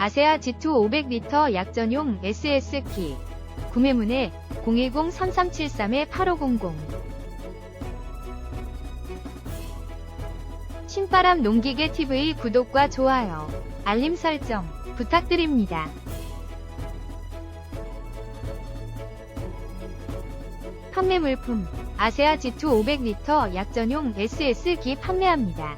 아세아 G2 500리터 약전용 SS키 구매문의 010-3373-8500 신바람 농기계 TV 구독과 좋아요, 알림 설정 부탁드립니다. 판매 물품 아세아 G2 500리터 약전용 SS기 판매합니다.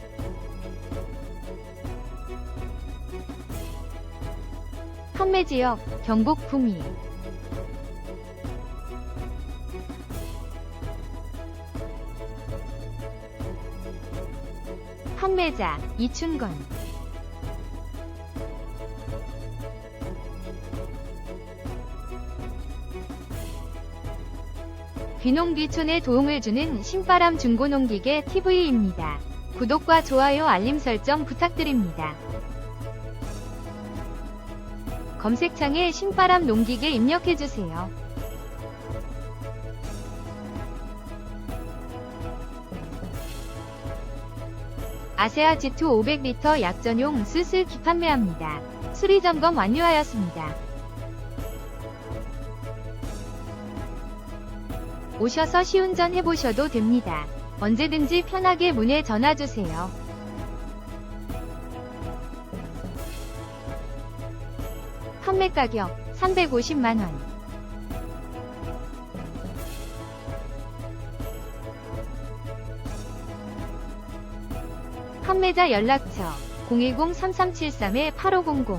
판매 지역 경북 구미 판매자 이춘건 귀농귀촌에 도움을 주는 신바람 중고농기계 TV입니다. 구독과 좋아요 알림 설정 부탁드립니다. 검색창에 신바람 농기계 입력해주세요. 아세아 G2 500리터 약전용 스스기 판매합니다. 수리 점검 완료하였습니다. 오셔서 시운전 해보셔도 됩니다. 언제든지 편하게 문의 전화주세요. 판매 가격 350만원. 판매자 연락처 010-3373-8500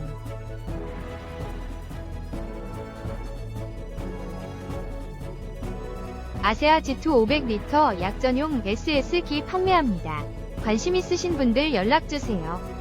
아세아 G2 500리터 약전용 SS기 판매합니다. 관심 있으신 분들 연락주세요.